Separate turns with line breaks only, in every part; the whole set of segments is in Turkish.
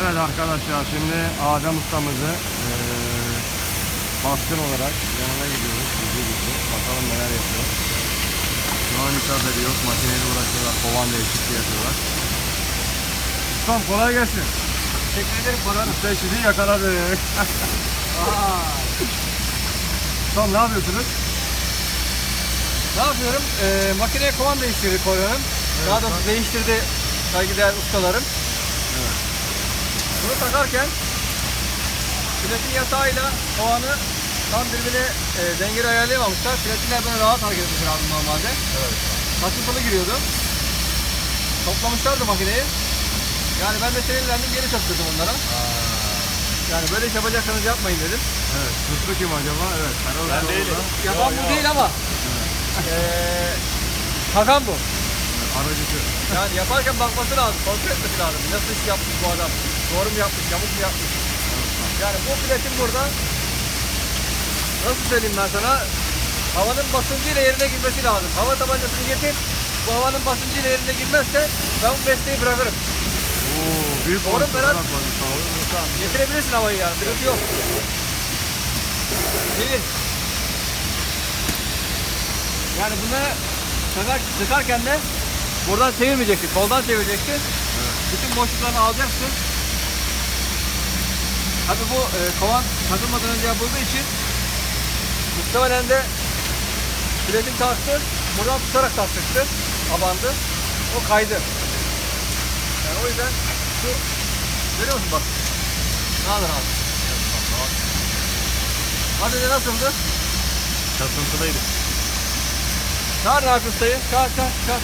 Evet arkadaşlar şimdi Adem ustamızı eee baskın olarak yanına gidiyoruz. Bizi gitti. Bakalım neler yapıyor. Şu an hiç haberi yok. Makineyle uğraşıyorlar. Kovan değişikliği yapıyorlar. Ustam kolay gelsin.
Teşekkür ederim Baran.
Usta işini yakaladık. Ustam ne yapıyorsunuz?
Ne yapıyorum? Ee, makineye kovan değiştirdi koyuyorum. Daha doğrusu değiştirdi saygıdeğer ustalarım.
Evet.
Bunu takarken platin yatağıyla kovanı tam birbirine e, dengeli ayarlayamamışlar. Platinler böyle rahat hareket etmesi lazım normalde.
Evet.
Kasıntılı giriyordu. Toplamışlardı makineyi. Yani ben de sinirlendim geri söktürdüm onlara. Yani böyle iş yapacaksanız yapmayın dedim.
Evet. Suçlu kim acaba? Evet.
Ben
Erol
değilim. Yapan bu değil ama. Eee takan bu.
Aracısı.
Yani yaparken bakması lazım, kontrol etmesi lazım. Nasıl iş yapmış bu adam? Doğru mu yapmış, yamuk mu yapmış? Yani bu platin burada nasıl söyleyeyim ben sana? Havanın basıncıyla yerine girmesi lazım. Hava tabancasını getir. Bu havanın basıncıyla yerine girmezse ben bu mesleği bırakırım.
Oo, büyük
Doğru mu Berat? Getirebilirsin havayı yani, sıkıntı yok. Çevir. Yani bunu takar, sıkarken de buradan çevirmeyeceksin, koldan çevireceksin. Bütün boşluklarını alacaksın. Tabi bu e, kovan takılmadan önce yapıldığı için muhtemelen de platin taktı, buradan tutarak taktıktı, abandı. O kaydı. Yani o yüzden şu, görüyor musun bak? Ne alır abi? Hadi de nasıldı?
Kasıntılıydı.
Çağır Rafi Usta'yı. Çağır çağır çağır.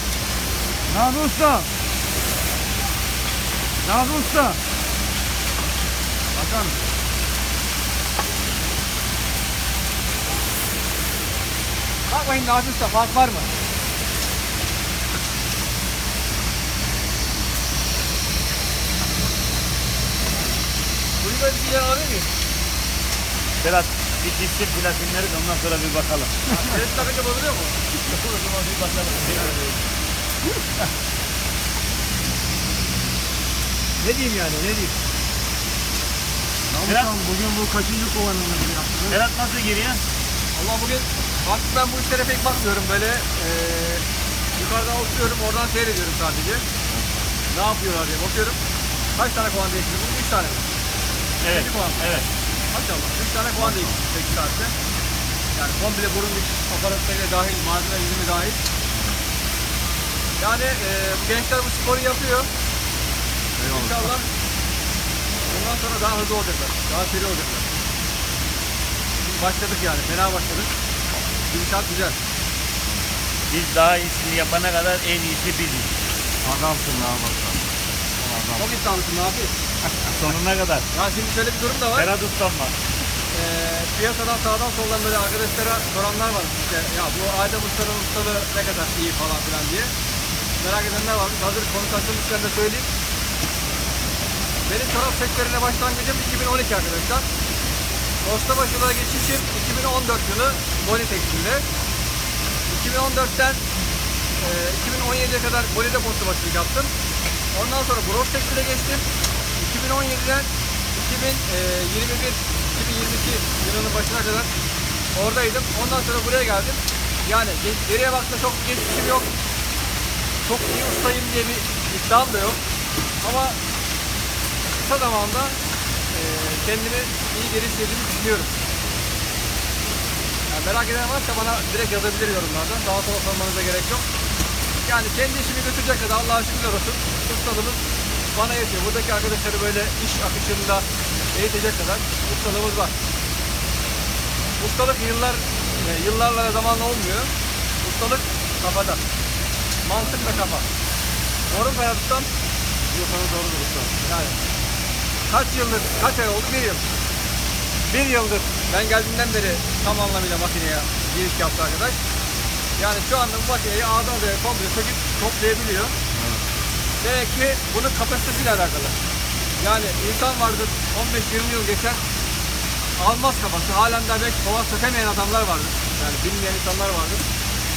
Nazım Usta. Nazım Usta. Bakar mısın?
Bak bakayım Rafi Usta fark var mı? Bunu böyle bir yer alabilir miyim?
Berat bir dizsin platinleri de ondan sonra bir bakalım.
Şerit takınca bozuluyor mu?
o zaman bir bakalım.
Ne diyeyim yani ne diyeyim?
Nazım
Biraz-
Usta, bugün bu kaçıncı kovanınızı yaptınız?
Berat nasıl giriyor?
Allah bugün artık ben bu işlere pek bakmıyorum böyle eee yukarıdan oturuyorum oradan seyrediyorum sadece. Ne yapıyorlar diye bakıyorum. Kaç tane kovan değiştirdim? Bugün 3 tane mi?
Evet.
Yedi puan.
Evet.
Maşallah. 3 tane kovan değiştirdim 8 saatte. Yani komple burun dikiş aparatları dahil, malzeme dizimi dahil. Yani bu gençler bu sporu yapıyor.
Eyvallah.
İnşallah bundan sonra daha hızlı olacaklar. Daha seri olacaklar. Şimdi başladık yani. Fena başladık. Gidişat güzel.
Biz daha iyisini yapana kadar en iyisi biziz.
Adamsın Nazım Usta. Adam.
Çok iddialısın abi.
Sonuna kadar.
Ya şimdi şöyle bir durum da var.
Berat ustam var.
Ee, piyasadan sağdan soldan böyle arkadaşlara soranlar var. İşte ya bu Adem Usta'nın ustalığı ne kadar iyi falan filan diye. Merak edenler var. Hazır konu açılmışken de söyleyeyim. Benim çorap sektörüne başlangıcım 2012 arkadaşlar. Posta başına geçişim 2014 yılı Boni Tekstil'de. 2014'ten e, 2017'ye kadar Boli'de posta başlık yaptım. Ondan sonra Bros Tekstil'e geçtim. 2017'den 2021 2022 yılının başına kadar oradaydım. Ondan sonra buraya geldim. Yani ge- geriye baktığımda çok geçmişim yok. Çok iyi ustayım diye bir iddiam da yok. Ama kısa zamanda e, kendimi iyi geliştirdiğimi düşünüyorum. Yani merak eden varsa bana direkt yazabilir yorumlardan. Daha sonra sormanıza gerek yok. Yani kendi işimi götürecek kadar Allah'a şükürler olsun. Ustalığımız bana yetiyor. Buradaki arkadaşları böyle iş akışında eğitecek kadar ustalığımız var. Ustalık yıllar, e, yıllarla zamanla olmuyor. Ustalık kafada. Mantık ve kafa. Doğru mu Ustam?
Diyorsanız doğrudur usta.
Yani kaç yıldır, kaç ay oldu? Bir yıl. Bir yıldır ben geldiğimden beri tam anlamıyla makineye giriş yaptı arkadaş. Yani şu anda bu makineyi ağdan Z'ye komple söküp toplayabiliyor. Demek ki bunun kapasitesiyle alakalı. Yani insan vardır 15-20 yıl geçer almaz kafası. Halen daha belki kova sökemeyen adamlar vardır. Yani bilmeyen insanlar vardır.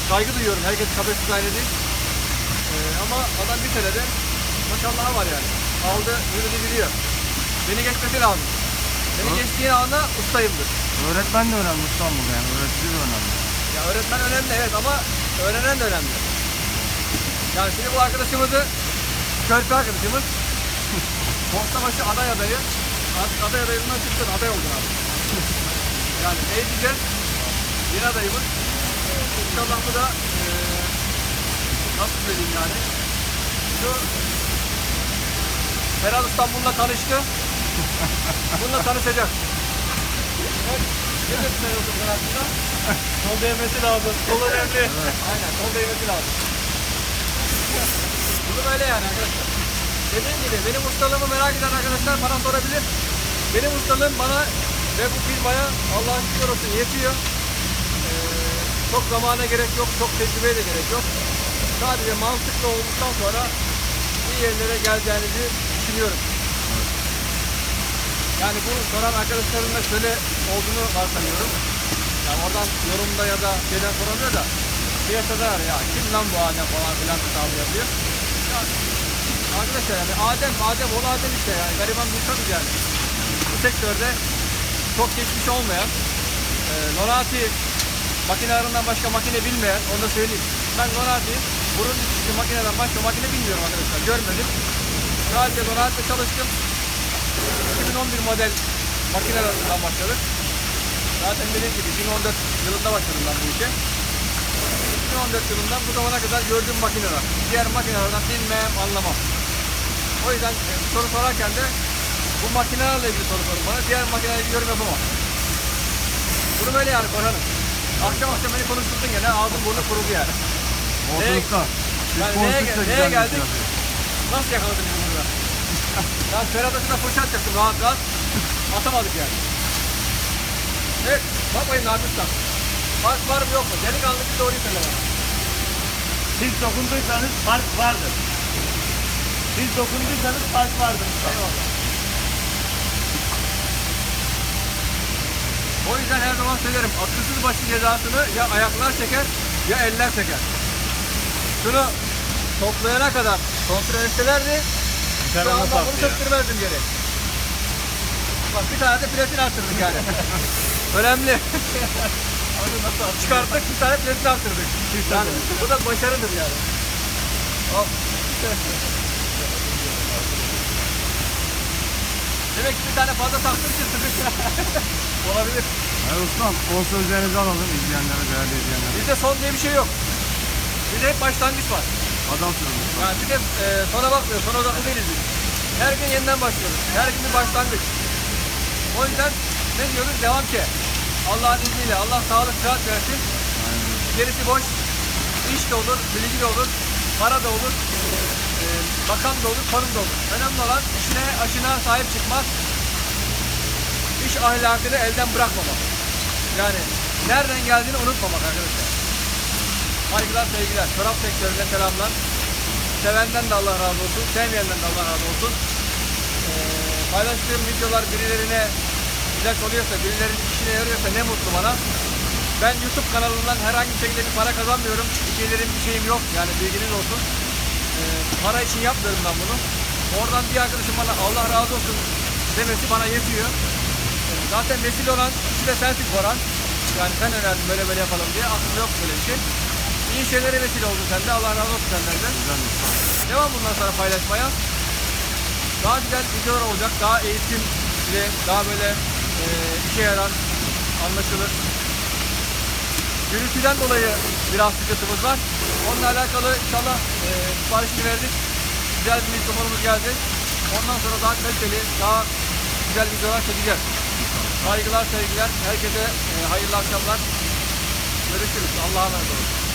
Saygı duyuyorum. Herkes kapasitesi aynı değil. Ee, ama adam bir senede maşallah var yani. Aldı, yürüdü biliyor. Beni geçmesi lazım. Beni
Hı.
geçtiği anda ustayımdır.
Öğretmen de önemli ustam burada yani. Öğretici de önemli.
Ya öğretmen önemli evet ama öğrenen de önemli. Yani şimdi bu arkadaşımızı, körpe arkadaşımız, Postabaşı aday adayı, aday adayından çıktın, aday oldun abi. yani eğiteceğiz, yeni adayımız. İnşallah bu da eee nasıl söyleyeyim yani, şu Ferhat İstanbul'la tanıştı, bununla tanışacak. Evet, ne diyorsun Ferhat İstanbul'la?
Sol değmesi lazım.
Sol önemli. Aynen sol değmesi lazım. Bunu böyle yani arkadaşlar. Dediğim gibi benim ustalığımı merak eden arkadaşlar bana sorabilir. Benim ustalığım bana ve bu firmaya Allah'ın şükür olsun yetiyor. Ee, çok zamana gerek yok, çok tecrübeye de gerek yok. Sadece mantıklı olduktan sonra iyi yerlere geleceğinizi düşünüyorum. Yani bu soran arkadaşların da şöyle olduğunu varsayıyorum. Yani oradan yorumda ya da şeyden soramıyor da piyasada ya kim lan bu Adem falan filan hesabı yapıyor. Ya, arkadaşlar yani Adem, Adem ol Adem işte yani gariban bir insanız yani. Bu sektörde çok geçmiş olmayan, e, Lonati makinelerinden başka makine bilmeyen, onu da söyleyeyim. Ben Lonati burun dikişli makineden başka makine bilmiyorum arkadaşlar, görmedim. Sadece Lonati'de çalıştım. 2011 model makinelerden başladık. Zaten dediğim gibi 2014 yılında başladım ben bu işe. 2014 yılından bu zamana kadar gördüğüm makineler. Diğer makinelerden bilmem, anlamam. O yüzden e, soru sorarken de bu makinelerle ilgili soru sorun bana. Diğer makinelerle yorum yapamam. Bunu böyle yani Korhan'ım. Akşam akşam beni konuşturdun gene ağzım burnu kurudu yani. Neye-
Ortalıkta. Biz
Yani neye- neye geldik?
şey yapıyor.
Nasıl yakaladın bizi Ferhat Akın'a fırça atacaktım rahat rahat. Atamadık yani. Evet, bakmayın Nadir'den. Fark var mı yok mu? Delikanlı bir doğruyu söyle bana.
Siz dokunduysanız fark vardır. Siz dokunduysanız fark vardır.
Eyvallah. O yüzden her zaman söylerim. Akılsız başı cezasını ya ayaklar çeker ya eller çeker. Şunu toplayana kadar kontrol etselerdi şu
Kenara
anda bunu söktürmezdim geri. Bak bir tane de platin arttırdık yani. Önemli. Çıkarttık bir tane platin arttırdık. Yani bu da başarıdır yani. Hop. Demek ki bir tane fazla taktım sıkıntı. Olabilir.
Hayır ustam son sözlerinizi alalım izleyenlere, değerli izleyenlere.
Bizde son diye bir şey yok. Bizde hep başlangıç var.
Adamsınız ustam.
Yani bir de e, sona bakmıyoruz. Sona odaklı değiliz biz. Her gün yeniden başlıyoruz. Her gün bir başlangıç. O yüzden ne diyoruz? Devam ki. Allah'ın izniyle. Allah sağlık, sıhhat versin. Gerisi boş. İş de olur, bilgi de olur, para da olur, e, bakan da olur, torun da olur. Önemli olan işine, aşına sahip çıkmak, iş ahlakını elden bırakmamak. Yani nereden geldiğini unutmamak arkadaşlar. Saygılar, sevgiler. Çorap sektörüne selamlar. Sevenden de Allah razı olsun, sevmeyenden de Allah razı olsun. Ee, paylaştığım videolar birilerine ilaç oluyorsa, birilerinin işine yarıyorsa ne mutlu bana. Ben YouTube kanalından herhangi bir şekilde bir para kazanmıyorum. Bir bir şeyim yok. Yani bilginiz olsun. Ee, para için yapmıyorum ben bunu. Oradan bir arkadaşım bana Allah razı olsun demesi bana yetiyor. Ee, zaten vesile olan kişi de sensin Koran. Yani sen önerdin böyle böyle yapalım diye. Aslında yok böyle bir şey. İyi şeylere vesile oldun sen de. Allah razı olsun senden de.
Güzel.
Devam bundan sonra paylaşmaya. Daha güzel videolar olacak. Daha eğitimli, daha böyle e, işe yarar, anlaşılır. Gürültüden dolayı biraz sıkıntımız var. Onunla alakalı inşallah e, siparişini verdik. Güzel bir mikrofonumuz geldi. Ondan sonra daha kaliteli, daha güzel videolar çekeceğiz. Saygılar, sevgiler. Herkese e, hayırlı akşamlar. Görüşürüz. Allah'a emanet olun.